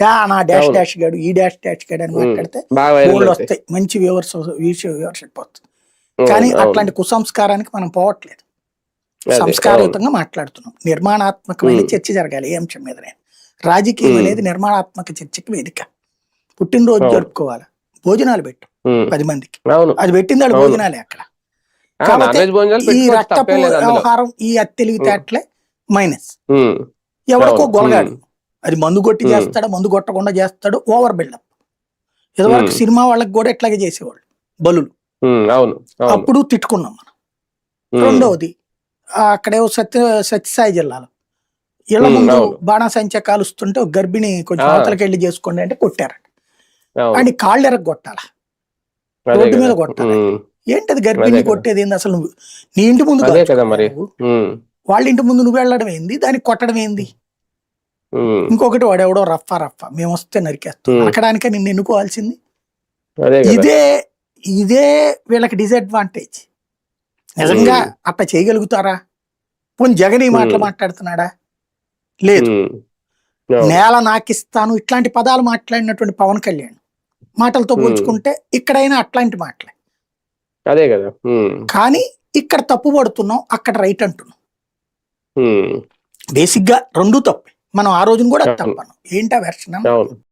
నా dash. Dash గాడు ఈ డాష్ డాష్ గాడు అని. మాట్లాడితే అవుతాయి. వస్తాయి మంచి వ్యూవర్స్ వ్యూవర్షిప్ వస్తుంది ఉమ్, కానీ. అట్లాంటి కుసంస్కారానికి మనం పోవట్లేదు సంస్కారయుతంగా మాట్లాడుతున్నాం నిర్మాణాత్మకమైన. చర్చ జరగాలి ఏ అంశం మీదనే రాజకీయం. అనేది నిర్మాణాత్మక చర్చకి వేదిక పుట్టినరోజు. జరుపుకోవాలి భోజనాలు పెట్టు పది మందికి అది పెట్టింది వాళ్ళు. భోజనాలే అక్కడ ఈ రక్తపు వ్యవహారం ఈ అత్తెలిగితేటలే మైనస్ ఎవరికో. గొలగాడు. అది మందు కొట్టి. చేస్తాడు? మందు కొట్టకుండా చేస్తాడు? Over buildup. ఇదివరకు. సినిమా వాళ్ళకి కూడా ఇట్లాగే చేసేవాళ్ళు బలులు. అప్పుడు తిట్టుకున్నాం మనం. రెండవది ఆ, అక్కడేవో సత్య సత్యసాయి జిల్లాలో. ఉమ్, ముందు. బాణాసంచ కాలుస్తుంటే ఒక గర్భిణి కొంచెం. అవతలకి వెళ్ళి చేసుకోండి అంటే కొట్టారు అవును. అని కాళ్ళు ఎరగొట్టాల? అదే రోడ్డు మీద. కొట్టాలి. ఏంటది గర్భిణి. కొట్టేది ఏంది అసలు నువ్వు? నీ ఇంటి ముందు వాళ్ళ ఇంటి ముందు నువ్వు వెళ్ళడం ఏంది? దానికి కొట్టడం ఏంది? ఇంకొకటి వాడెవడో రఫా రఫా మేము వస్తే నరికేస్తాం. ఉమ్. నరకడానికే నిన్ను ఎన్నుకోవాల్సింది ఇదే ఇదే వీళ్ళకి డిసడ్వాంటేజ్ నిజంగా. అట్లా చేయగలుగుతారా? పోనీ జగన్ ఈ మాటలు. మాట్లాడుతున్నాడా? లేదు. నేల నాకిస్తాను. ఇట్లాంటి పదాలు మాట్లాడినటువంటి పవన్ కళ్యాణ్ మాటలతో. పోల్చుకుంటే ఇక్కడైనా అట్లాంటి మాటలే. అదే కదా. కానీ ఇక్కడ తప్పు పడుతున్నాం అక్కడ రైట్ అంటున్నాం. బేసిక్గా రెండు తప్పే. మనం ఆ రోజున కూడా. తప్పను. ఏంటా వెర్షన్ అవును.